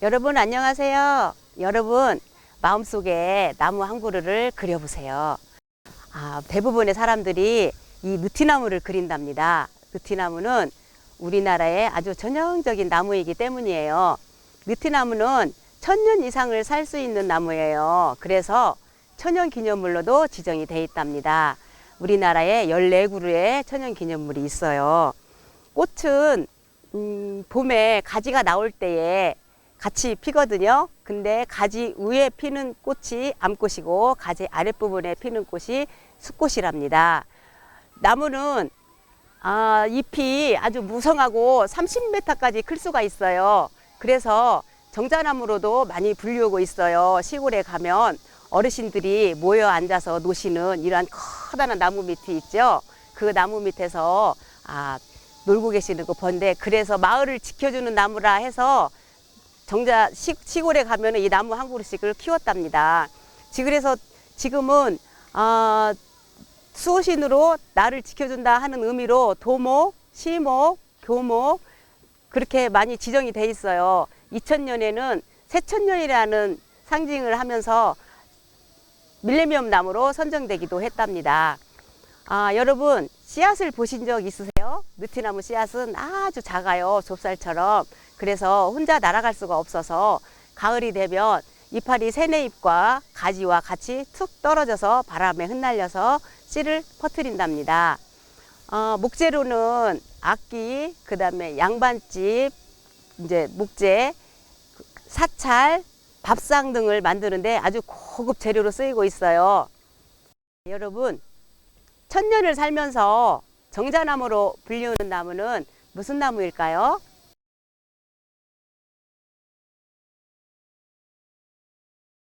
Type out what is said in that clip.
여러분 안녕하세요. 여러분 마음속에 나무 한 그루를 그려보세요. 아, 대부분의 사람들이 이 느티나무를 그린답니다. 느티나무는 우리나라의 아주 전형적인 나무이기 때문이에요. 느티나무는 천년 이상을 살 수 있는 나무예요. 그래서 천연 기념물로도 지정이 돼 있답니다. 우리나라에 14그루의 천연 기념물이 있어요. 꽃은 음, 봄에 가지가 나올 때에 같이 피거든요. 근데 가지 위에 피는 꽃이 암꽃이고 가지 아랫부분에 피는 꽃이 수꽃이랍니다. 나무는 아, 잎이 아주 무성하고 30m까지 클 수가 있어요. 그래서 정자나무로도 많이 불리우고 있어요. 시골에 가면 어르신들이 모여 앉아서 노시는 이러한 커다란 나무 밑이 있죠. 그 나무 밑에서 아, 놀고 계시는 거 본데 그래서 마을을 지켜주는 나무라 해서 정자 시, 시골에 가면은 이 나무 한 그루씩을 키웠답니다. 지 그래서 지금은 아, 수호신으로 나를 지켜준다 하는 의미로 도목, 시목, 교목 그렇게 많이 지정이 돼 있어요. 2000년에는 새천년이라는 상징을 하면서 밀레니엄 나무로 선정되기도 했답니다. 아, 여러분 씨앗을 보신 적 있으세요? 느티나무 씨앗은 아주 작아요. 좁쌀처럼. 그래서 혼자 날아갈 수가 없어서 가을이 되면 이파리 새내잎과 가지와 같이 툭 떨어져서 바람에 흩날려서 씨를 퍼뜨린답니다. 어, 목재로는 악기, 그 다음에 양반집, 이제 목재, 사찰, 밥상 등을 만드는데 아주 고급 재료로 쓰이고 있어요. 여러분, 천년을 살면서 정자나무로 불리우는 나무는 무슨 나무일까요?